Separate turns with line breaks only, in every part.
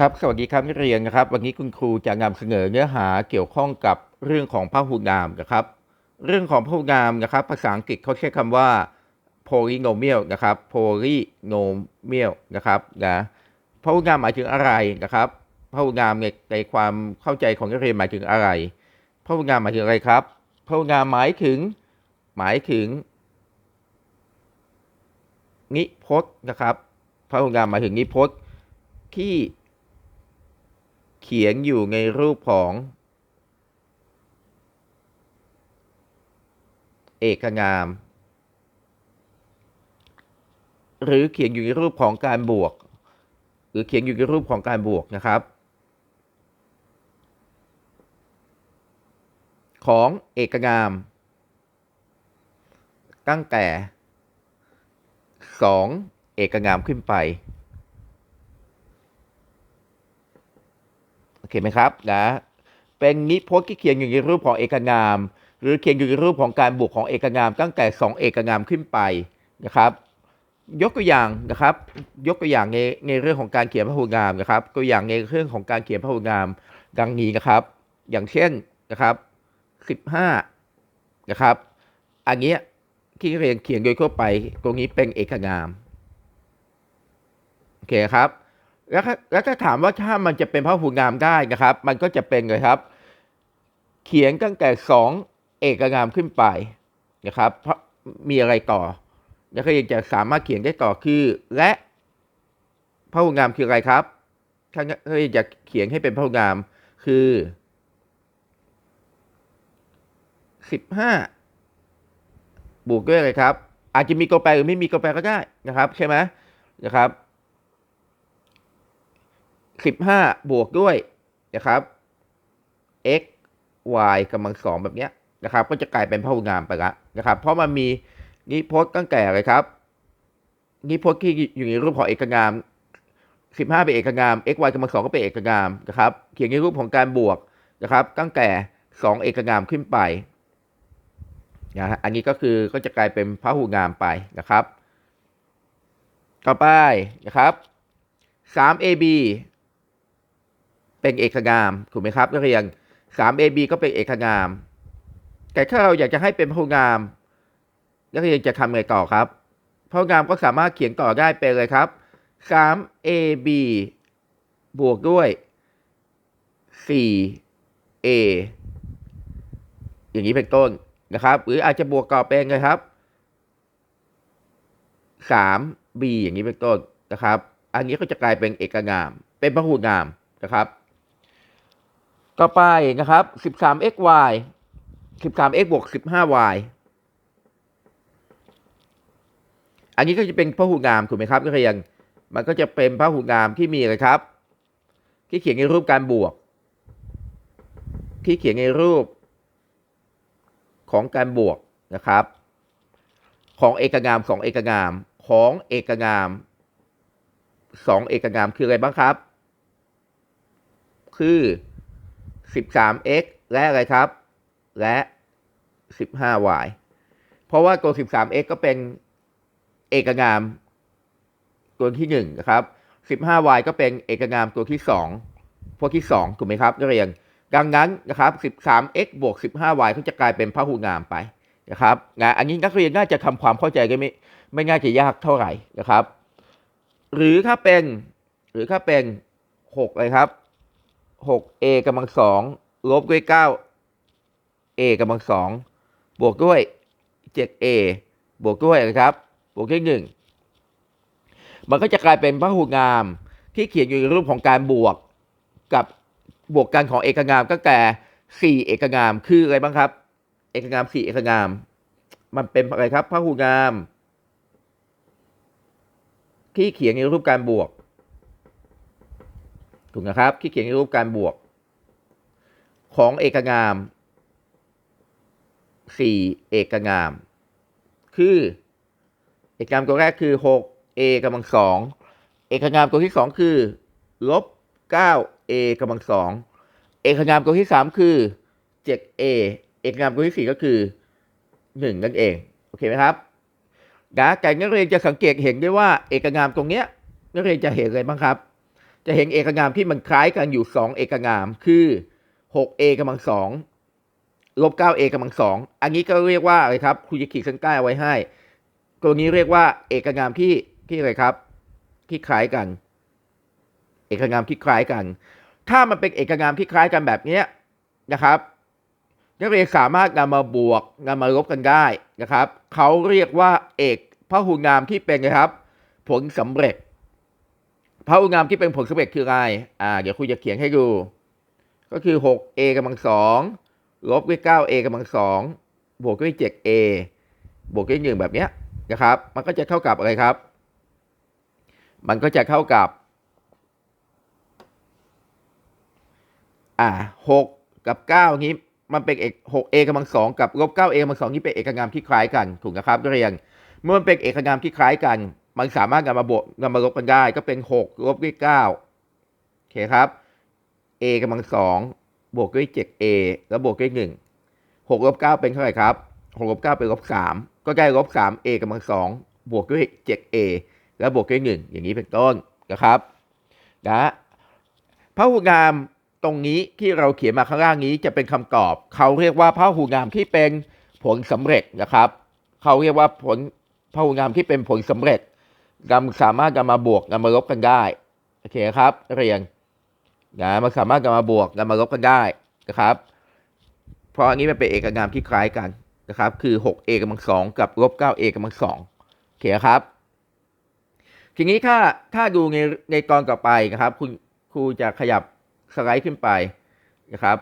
ครับสวัสดีครับนักเรียนนะครับ วันนี้คุณครูจะนำเสนอเนื้อหาเกี่ยวข้องกับเรื่องของพหูนามนะครับ เรื่องของพหูนามนะครับ ภาษาอังกฤษเขาใช้คำว่า polynomial นะครับ polynomial นะครับนะพหูนามหมายถึงอะไรนะครับพหูนามในในความเข้าใจของนักเรียนหมายถึงอะไรพหูนามหมายถึงอะไรครับพหูนามหมายถึงหมายถึง นิพจน์นะครับพหูนามหมายถึงนิพจน์ที่ เขียนอยู่ในรูปของ เอกนาม หรือเขียนอยู่ในรูปของการบวก หรือเขียนอยู่ในรูปของการบวกนะครับ ของเอกนาม ตั้งแต่สองเอกนามขึ้นไป โอเคไหมครับนะเป็นนิพจน์ที่เขียนอยู่ในรูปของเอกนาม หรือเขียนอยู่ในรูปของการบวกของเอกนาม ตั้งแต่ 2 เอกนามขึ้นไปนะครับ ยกตัวอย่างนะครับ ยกตัวอย่างในในเรื่องของการเขียนพหูนามนะครับ ตัวอย่างในเรื่องของการเขียนพหูนาม ดังนี้นะครับ อย่างเช่นนะครับ15นะครับอันนี้ที่เรียนเขียนโดยทั่วไป ตรงนี้เป็นเอกนามโอเคครับ แล้วถ้าแล้วถ้าถามว่าถ้ามันจะเป็นพหูนามได้นะครับ มันก็จะเป็นเลยครับ เขียนตั้งแต่สองเอกนามขึ้นไปนะครับ เพราะมีอะไรต่อแล้วก็ยังจะสามารถเขียนได้ต่อคือ และพหูนามคืออะไรครับถ้าถ้าจะเขียนให้เป็นพหูนามคือสิบห้าบวกด้วยอะไรครับ อาจจะมีกแปลหรือไม่มีกแปลก็ได้นะครับ ใช่ไหมนะครับ 15 บวกด้วยนะครับ x y กำลังสองแบบเนี้ยนะครับ ก็จะกลายเป็นพหุนามไปละนะครับ เพราะมันมีนิพจน์ตั้งแต่อะไรครับ นิพจน์ที่อยู่ในรูปของเอกนาม 15 เป็นเอกนาม x y กำลังสองก็เป็นเอกนามนะครับ เขียนในรูปของการบวกนะครับ ตั้งแต่ 2 เอกนามขึ้นไปนะฮะอันนี้ก็คือก็จะกลายเป็นพหุนามไปนะครับ ต่อไปนะครับ 3ab เป็นเอกนามถูกไหมครับนักเรียน 3ab ก็เป็นเอกนาม แต่ถ้าเราอยากจะให้เป็นพหุนามนักเรียนจะทำไงต่อครับพหุนามก็สามารถเขียนต่อได้เป็นเลยครับ 3ab บวกด้วย 4a อย่างนี้เป็นต้นนะครับ หรืออาจจะบวกต่อเป็นเลยครับ 3b อย่างนี้เป็นต้นนะครับ อันนี้ก็จะกลายเป็นเอกนาม เป็นพหุนามนะครับ ต่อไปนะครับ 13xy 13x บวก 15y อันนี้ก็จะเป็นพหุนามถูกไหมครับนักเรียนมันก็จะเป็นพหุนามที่มีอะไรครับ ที่เขียนในรูปการบวก ที่เขียนในรูปของการบวกนะครับ ของเอกนามสองเอกนามของเอกนามสองเอกนามคืออะไรบ้างครับ คือ 13x และอะไรครับ และ 15y เพราะว่าตัว 13x ก็เป็นเอกนามตัวที่1นะครับ 15y ก็เป็นเอกนามตัวที่ 2 พวกที่ 2 ถูกไหมครับนักเรียน ดังนั้นนะครับ 13x บวก 15y ก็จะกลายเป็นพหุนามไปนะครับนะอันนี้นักเรียนน่าจะทำความเข้าใจกันไม่ไม่น่ายจะยากเท่าไหร่นะครับ หรือถ้าเป็นหรือถ้าเป็น6เลยครับ 6a กำลังสองลบด้วย 9a กำลังสองบวกด้วย 7a บวกด้วยนะครับ บวกด้วยหนึ่งมันก็จะกลายเป็นพหุนาม ที่เขียนอยู่ในรูปของการบวกกับบวกกันของเอกนามตั้งแต่4เอกนามคืออะไรบ้างครับ เอกนาม4เอกนาม มันเป็นอะไรครับพหุนาม ที่เขียนในรูปการบวก ถูกนะครับที่เขียนในรูปการบวก ของเอกนาม 4 เอกนาม คือ เอกนามตัวแรกคือ 6a กำลังสองเอกนามตัวที่สองคือลบ 9a กำลังสองเอกนามตัวที่สามคือ 7a เอกนามตัวที่สี่ก็คือ 1 นั่นเอง โอเคไหมครับนะแต่นักเรียนจะสังเกตเห็นได้ว่า เอกนามตรงเนี้ยนักเรียนจะเห็นอะไรบ้างครับ จะเห็นเอกนามที่มันคล้ายกันอยู่สองเอกนาม คือ 6a กำลังสองลบ 9a กำลังสองอันนี้ก็เรียกว่าอะไรครับครูจะขีดเส้นใต้เอาไว้ให้ ตัวนี้เรียกว่า เอกนามที่ที่อะไรครับ ที่คล้ายกัน เอกนามที่คล้ายกัน ถ้ามันเป็นเอกนามที่คล้ายกันแบบนี้นะครับนักเรียนสามารถนำมาบวกนำมาลบกันได้นะครับ เขาเรียกว่าเอกพหูนามที่เป็นนะครับ ผลสำเร็จ พหูนามที่เป็นผลสำเร็จคืออะไรอ่าเดี๋ยวครูจะเขียนให้ดู ก็คือ 6a กำลังสองลบด้วย 9a กำลังสองบวกด้วย 7a บวกด้วยหนึ่งแบบเนี้ยนะครับ มันก็จะเท่ากับอะไรครับ มันก็จะเท่ากับอ่าหกกับเก้านี้มันเป็นเอกหกเอกำลังสองกับลบเก้าเอกำลังสองนี่เป็นเอกนามที่คล้ายกันถูกนะครับเรียนเมื่อมันเป็นเอกนามที่คล้ายกัน มันสามารถนำมาบวกนำมาลบกันได้ ก็เป็นหกลบด้วยเก้าโอเคครับ a กำลังสองบวกด้วยเจ็ด a แล้วบวกด้วยหนึ่งหกลบเก้าเป็นเท่าไหร่ครับหกลบเก้าเป็นลบสามก็ได้ลบสาม a กำลังสองบวกด้วยเจ็ด a แล้วบวกด้วยหนึ่งอย่างนี้เป็นต้นนะครับนะพหูนามตรงนี้ที่เราเขียนมาข้างล่างนี้จะเป็นคำตอบ เขาเรียกว่าพหูนามที่เป็นผลสำเร็จนะครับ เขาเรียกว่าผลพหูนามที่เป็นผลสำเร็จ นำสามารถนำมาบวกนำมาลบกันได้โอเคครับเรียนนะมันสามารถนำมาบวกนำมาลบกันได้นะครับ เพราะอันนี้มันเป็นเอกนามที่คล้ายกันนะครับ คือ 6a กำลังสองกับลบ 9a กำลังสองโอเคครับ ทีนี้ถ้าถ้าดูในในตอนต่อไปนะครับ คุณครูจะขยับสไลด์ขึ้นไปนะครับ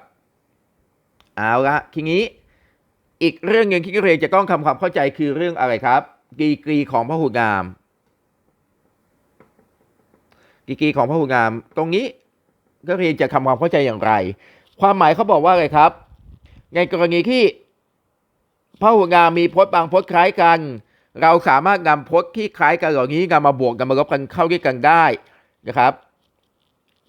เอาละทีนี้อีกเรื่องหนึ่งที่นักเรียนจะต้องทำความเข้าใจคือเรื่องอะไรครับดีกรีของพหูนาม ดีกีของพระหูนาม ตรงนี้นักเรียนจะทำความเข้าใจอย่างไร ความหมายเขาบอกว่าอะไรครับ ในกรณีที่พระหูนามมีพจน์บางพจน์คล้ายกัน เราสามารถนำพจน์ที่คล้ายกันเหล่านี้นำมาบวกนำมาลบกันเข้าด้วยกันได้นะครับ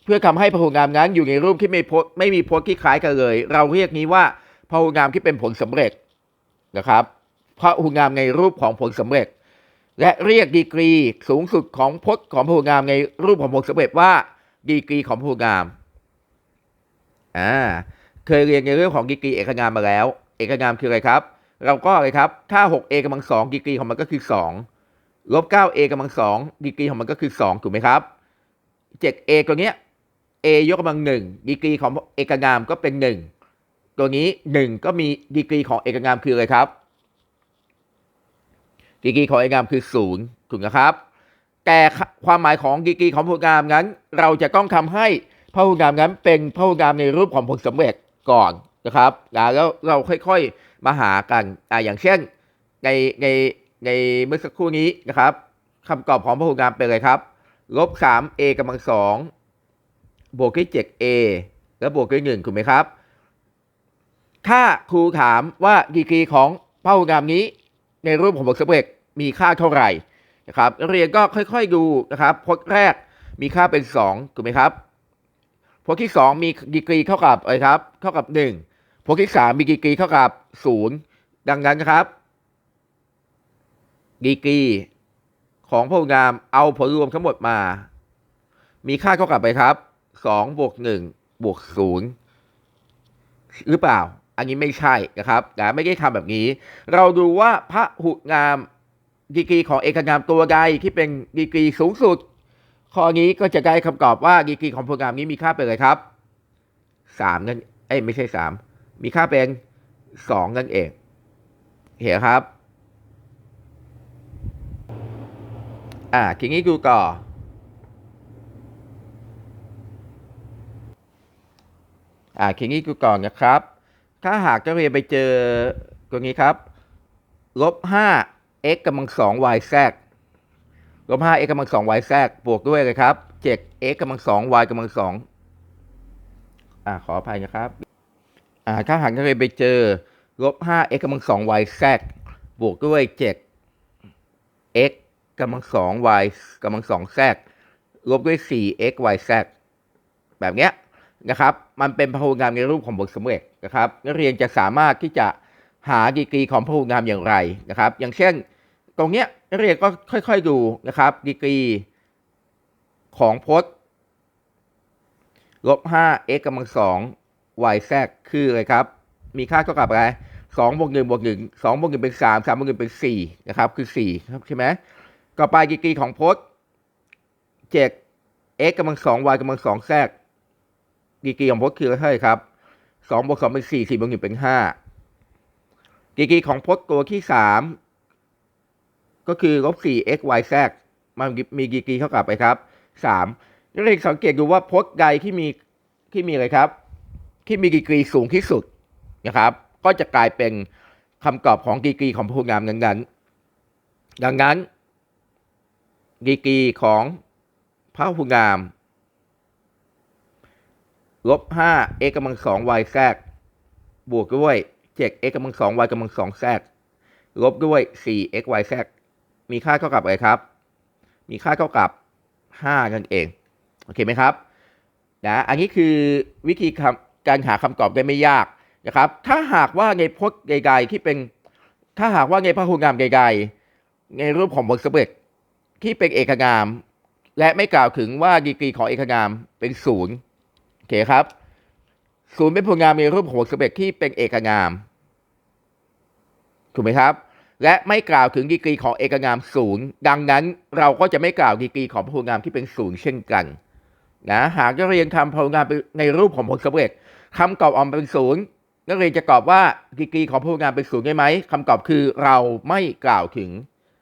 เพื่อทำให้พหูนามนั้นอยู่ในรูปที่ไม่พจน์ไม่มีพจน์ที่คล้ายกันเลย เราเรียกนี้ว่าพหูนามที่เป็นผลสำเร็จนะครับพระหูนามในรูปของผลสำเร็จ และเรียกดีกรีสูงสุดของพจน์ของพหูนามในรูปของผลสำเร็จว่าดีกรีของพหูนามอ่าเคยเรียนในเรื่องของดีกรีเอกนามมาแล้ว เอกนามคืออะไรครับ เราก็อะไรครับถ้า 6a กำลังสองดีกรีของมันก็คือ2ลบ 9a กำลังสองดีกรีของมันก็คือ2ถูกไหมครับ 7a ตัวเนี้ย a ยกกำลังหนึ่งดีกรีของเอกนามก็เป็น 1 ตัวนี้ 1 ก็มีดีกรีของเอกนามคืออะไรครับ ดีกรีของเอกนามคือ0ถูกนะครับ แต่ความหมายของดีกรีของพหุนามนั้น เราจะต้องทำให้พหุนามนั้นเป็นพหุนามในรูปของผลสำเร็จก่อนนะครับแล้วเราค่อยๆมาหากันออย่างเช่นในในในเมื่อสักครู่นี้นะครับคำตอบของพหุนามเป็นอะไรครับลบ 3a กำลังสองบวกด้วย 7a แล้วบวกด้วย1ถูกไหมครับ ถ้าครูถามว่าดีกรีของพหุนามนี้ในรูปของผลสำเร็จ มีค่าเท่าไหร่นะครับนักเรียนก็ค่อยๆดูนะครับพจน์แรกมีค่าเป็น2ถูกไหมครับพจน์ที่ 2 มีดีกรีเท่ากับอะไรครับเท่ากับ 1พจน์ที่ 3 มีดีกรีเท่ากับ 0 ดังนั้นนะครับดีกรีของพหุนามเอาผลรวมทั้งหมดมา มีค่าเท่ากับไปครับ2บวก1บวก0หรือเปล่า อันนี้ไม่ใช่นะครับแต่ไม่ได้ทำแบบนี้ เราดูว่าพระหุนาม ดีกรีของเอกนามตัวใดที่เป็นดีกรีสูงสุด ข้อนี้ก็จะได้คำตอบว่าดีกรีของพหุนามนี้มีค่าเป็นอะไรครับสามนั่นเอ้ไม่ใช่สามมีค่าเป็นสองนั่นเองเห็นครับ อ่าทีนี้ดูต่ออ่าทีนี้ดูก่อนนะครับ ถ้าหากจะเรียนไปเจอตัวนี้ครับลบห้า x กำลังสอง y แทรกลบห้า x กำลังสอง y แทรกบวกด้วยเลยครับเจ็ด x กำลังสอง y กำลังสองอ่าขออภัยนะครับอ่าถ้าหากจะเรียนไปเจอลบห้า x กำลังสอง y แทรกบวกด้วยเจ็ด x กำลังสอง y กำลังสองแทรกลบด้วยสี่ x y แทรกแบบเนี้ยนะครับ มันเป็นพหุนามในรูปของบทสำเร็จนะครับ นักเรียนจะสามารถที่จะหาดีกรีของพหุนามอย่างไรนะครับ อย่างเช่น ตรงเนี้ยนักเรียนก็ค่อย ๆดูนะครับดีกรีของพจน์ลบห้า x กำลังสอง y แทรกคืออะไรครับ มีค่าเท่ากับอะไรสองบวกหนึ่งบวกหนึ่งสองบวกหนึ่งเป็นสามสามบวกหนึ่งเป็นสี่นะครับ คือสี่ครับใช่ไหมต่อไปดีกรีของพจน์เจ็ด x กำลังสอง y กำลังสองแทรกดีกรีของพจน์คืออะไรครับสองบวกสองเป็นสี่สี่บวกหนึ่งเป็นห้าดีกรีของพจน์ตัวที่สาม ก็คือลบสี่ x y แทรกมันมีดีกรีเท่ากับไปครับสามนักเรียนสังเกตดูว่าพจน์ใดที่มีที่มีอะไรครับ ที่มีดีกรีสูงที่สุดนะครับ ก็จะกลายเป็นคำตอบของดีกรีของพหุงามนั้นๆดังนั้นดีกรีของพหุงามลบห้า x กำลังสอง y แทรกบวกด้วยเจ็ด x กำลังสอง y กำลังสองแทรกลบด้วยสี่ x y แทรก มีค่าเท่ากับอะไรครับ มีค่าเท่ากับห้านั่นเอง โอเคไหมครับ นะ อันนี้คือวิธีการหาคำตอบได้ไม่ยากนะครับ ถ้าหากว่าในพจน์ใดๆที่เป็น ถ้าหากว่าในพหุงามใดๆในรูปของผลสเร็จที่เป็นเอกนาม และไม่กล่าวถึงว่าดีกรีของเอกนามเป็นศูนย์โอเคครับศูนย์เป็นพหุงามในรูปของผลสเร็จที่เป็นเอกนาม ถูกไหมครับ และไม่กล่าวถึงดีกรีของเอกนามศูนย์ดังนั้นเราก็จะไม่กล่าวดีกรีของพหุงามที่เป็นศูนย์เช่นกันนะหากนักเรียนทำพลงานในรูปของผลสำเร็จคำตอบออกมเป็นศูนย์นักเรียนจะตอบว่าดีกรีของพลงานเป็นศูนย์ได้ไหมคำตอบคือเราไม่กล่าวถึง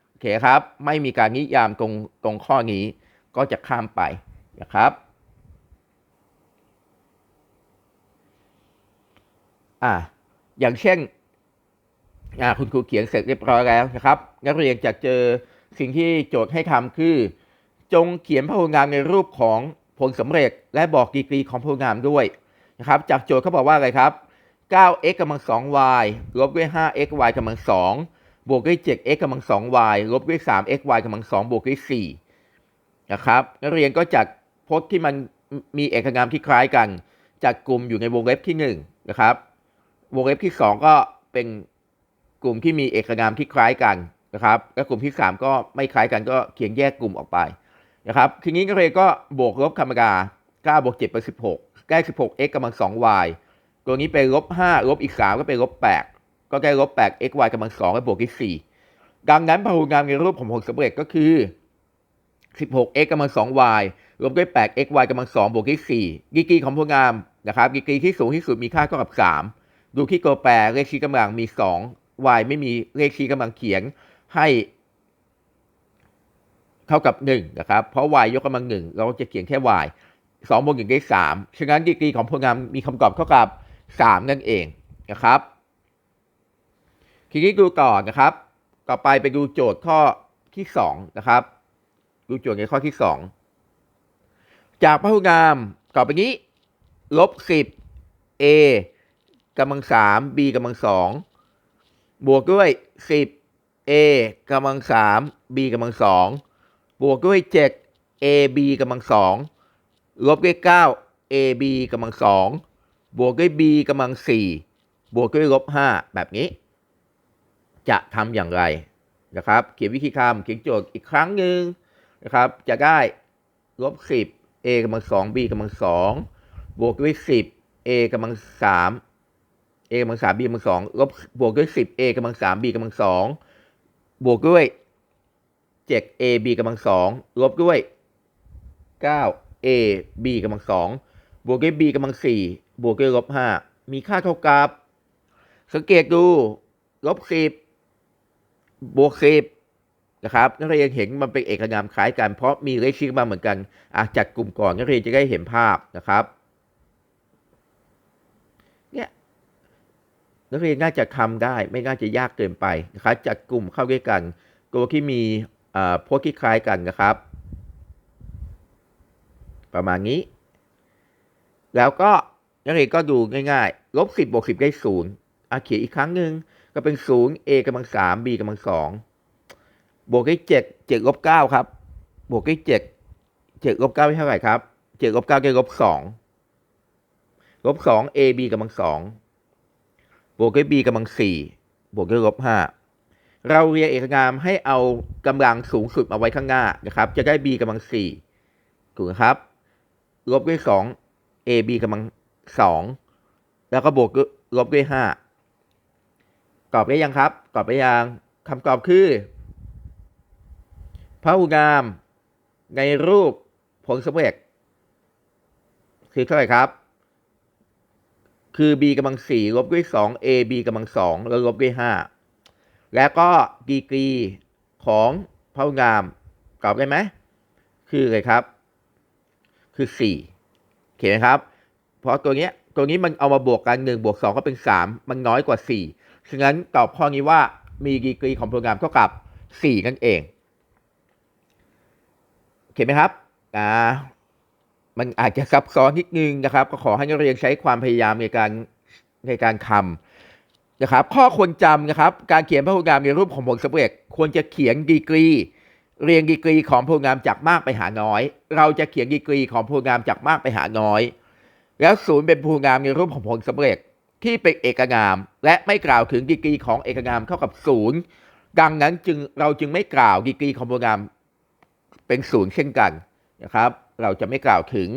โอเคครับ ไม่มีการนิยามตรงตรงข้อนี้ก็จะข้ามไปนะครับอ่าอย่างเช่น คุณครูเขียนเสร็จเรียบร้อยแล้วนะครับ นักเรียนจะเจอสิ่งที่โจทย์ให้ทำคือ จงเขียนพหุงามในรูปของผลสำเร็จ และบอกดีกรีของพหุงามด้วยนะครับ จากโจทย์เขาบอกว่าอะไรครับ 9x กำลัง 2y ลบด้วย 5xy กำลัง 2 บวกด้วย 7x กำลัง 2y ลบด้วย 3xy กำลัง 2 บวกด้วย 4 นะครับ นักเรียนก็จากพจน์ที่มันมีเอกนามที่คล้ายกัน จากกลุ่มอยู่ในวงเล็บที่ 1 นะครับ วงเล็บที่ 2 ก็เป็น กลุ่มที่มีเอกนามที่คล้ายกันนะครับ และกลุ่มที่ 3 ก็ไม่คล้ายกันก็เขียนแยกกลุ่มออกไปนะครับ ทีนี้นักเรียก็บวกลบธรรมดา9บวก7เป็น16 ได้ 16x กำลัง 2y ตัวนี้เป็นลบ5ลบอีก 3 ก็เป็นลบ8ก็ได้ลบ8 xy กำลัง2และบวกอีก4ดังนั้นพหุงามในรูปของผลสำเร็จก็คือ 16x กำลัง 2y ลบด้วย 8xy กำลัง 2 บวกอีก4ดีกรีของพหุงามนะครับ ดีกรีที่สูงที่สุดมีค่าเท่ากับ 3 ดูที่ตัวแปรเลขชี้กำลังมี 2 y ไม่มีเลขชี้กำลังเขียนให้เท่ากับ1นะครับ เพราะ y ยกกำลัง1เราจะเขียนแค่ y 2บวก1ได้3ฉะนั้นดีกรีของพลังานมีคำตอบเท่ากับ 3 นั่นเองนะครับ ทีนี้ดูต่อนะครับ ต่อไปไปดูโจทย์ข้อที่ 2 นะครับ ดูโจทย์ในข้อที่ 2 จากพหุงามต่อไปนี้ลบ10 a กำลัง3 b กำลัง2 บวกด้วย 10 a กำลัง 3 b กำลัง 2 บวกด้วย 7 ab กำลัง 2 ลบด้วย 9 ab กำลัง 2 บวกด้วย b กำลัง 4 บวกด้วยลบ 5 แบบนี้ จะทำอย่างไรนะครับ เขียนวิธีคำเขียนโจทย์อีกครั้งหนึ่งนะครับ จะได้ลบ 10 a กำลัง 2 b กำลัง 2 บวกด้วย 10 a กำลัง 3 a กำลัง3 b กำลัง2ลบบวกด้วย10 a กำลัง3 b กำลัง2บวกด้วย7 a b กำลัง2ลบด้วย9 a b กำลัง2บวกด้วย b กำลัง4บวกด้วยลบ5มีค่าเท่ากับสังเกตดูลบ10บบวก10นะครับนักเรียนเห็นมันเป็นเอกนามคล้ายกันเพราะมีเลขชี้มาเหมือนกันอะจัดกลุ่มก่อนนักเรียนจะได้เห็นภาพนะครับ เนี่ย นักเรียนน่าจะทำได้ไม่น่าจะยากเกินไปนะครับจัดกลุ่มเข้าด้วยกันตัวที่มีพวกที่คล้ายกันนะครับ ประมาณนี้ แล้วก็นักเรียนก็ดูง่ายๆลบสิบบวกสิบได้ศูนย์อาเขียนอีกครั้งหนึ่งก็เป็นศูนย์ a กำลังสาม b กำลังสองบวกได้เจ็ดเจ็ดลบเก้าครับ บวกได้เจ็ดเจ็ดลบเก้าได้เท่าไหร่ครับเจ็ดลบเก้าได้ลบสองลบสอง a b กำลังสอง บวกด้วย b กำลังสี่บวกด้วยลบห้าเราเรียนเอกนามให้เอากำลังสูงสุดมาไว้ข้างหน้านะครับ จะได้ b กำลังสี่ถูกไหมครับ ลบด้วยสอง ab กำลังสองแล้วก็บวกลบด้วยห้ากรอบได้ยังครับกรอบได้ยังคำตอบคือพหุงามในรูปผลสำเร็จคือเท่าไหร่ครับ คือ b กำลังสี่ลบด้วยสอง ab กำลังสองแล้วลบด้วยห้าแล้วก็ดีกรีของพหุงามตอบได้ไหมคืออะไรครับ คือสี่เขียนนะครับ เพราะตัวเนี้ยตัวนี้มันเอามาบวกกันหนึ่งบวกสองก็เป็นสามมันน้อยกว่าสี่ฉะนั้นตอบข้อนี้ว่ามีดีกรีของโปรแกรมเท่ากับสี่นั่นเอง เขียนไหมครับอ่า มันอาจจะซับซ้อนนิดนึงนะครับ ก็ขอให้นักเรียนใช้ความพยายามในการในการคำนะครับ ข้อควรจำนะครับ การเขียนพหุกรามในรูปของผลสำเร็จ ควรจะเขียนดีกรี เรียงดีกรีของพหุกรามจากมากไปหาน้อย เราจะเขียนดีกรีของพหุกรามจากมากไปหาน้อย แล้วศูนย์เป็นพหุกรามในรูปของผลสำเร็จที่เป็นเอกนาม และไม่กล่าวถึงดีกรีของเอกนามเท่ากับศูนย์ดังนั้นจึงเราจึงไม่กล่าวดีกรีของพหุกรามเป็นศูนย์เช่นกันนะครับ เราจะไม่กล่าวถึง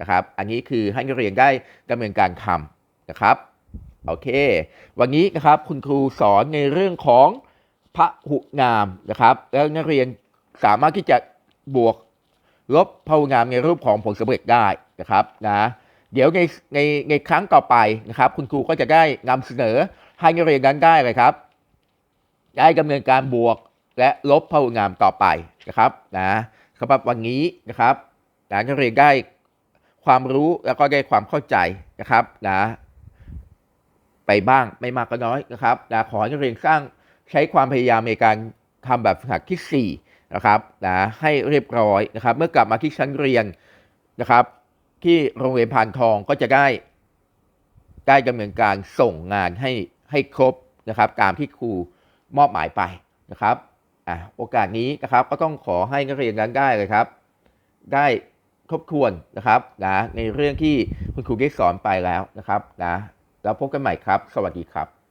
นะครับ อันนี้คือให้นักเรียนได้ดำเนินการทำนะครับ โอเค วันนี้นะครับคุณครูสอนในเรื่องของพหุนามนะครับ แล้วนักเรียนสามารถที่จะบวกลบพหุนามในรูปของผลสำเร็จได้นะครับนะเดี๋ยวในในในครั้งต่อไปนะครับ คุณครูก็จะได้นำเสนอให้นักเรียนนั้นได้เลยครับ ได้ดำเนินการบวกและลบพหุนามต่อไปนะครับนะสำหรับวันนี้นะครับ นะนักเรียนได้ความรู้แล้วก็ได้ความเข้าใจนะครับนะไปบ้างไม่มากก็น้อยนะครับนะขอให้นักเรียนสร้างใช้ความพยายามในการทำแบบฝึกหัดที่4นะครับนะให้เรียบร้อยนะครับ เมื่อกลับมาที่ชั้นเรียนนะครับ ที่โรงเรียนพานทองก็จะได้ได้ดำเนินการส่งงานให้ให้ครบนะครับ ตามที่ครูมอบหมายไปนะครับอะโอกาสนี้นะครับก็ต้องขอให้นักเรียนนั้นได้เลยครับ ได้ ทบทวนนะครับนะในเรื่องที่คุณครูได้สอนไปแล้วนะครับนะแล้วพบกันใหม่ครับ สวัสดีครับ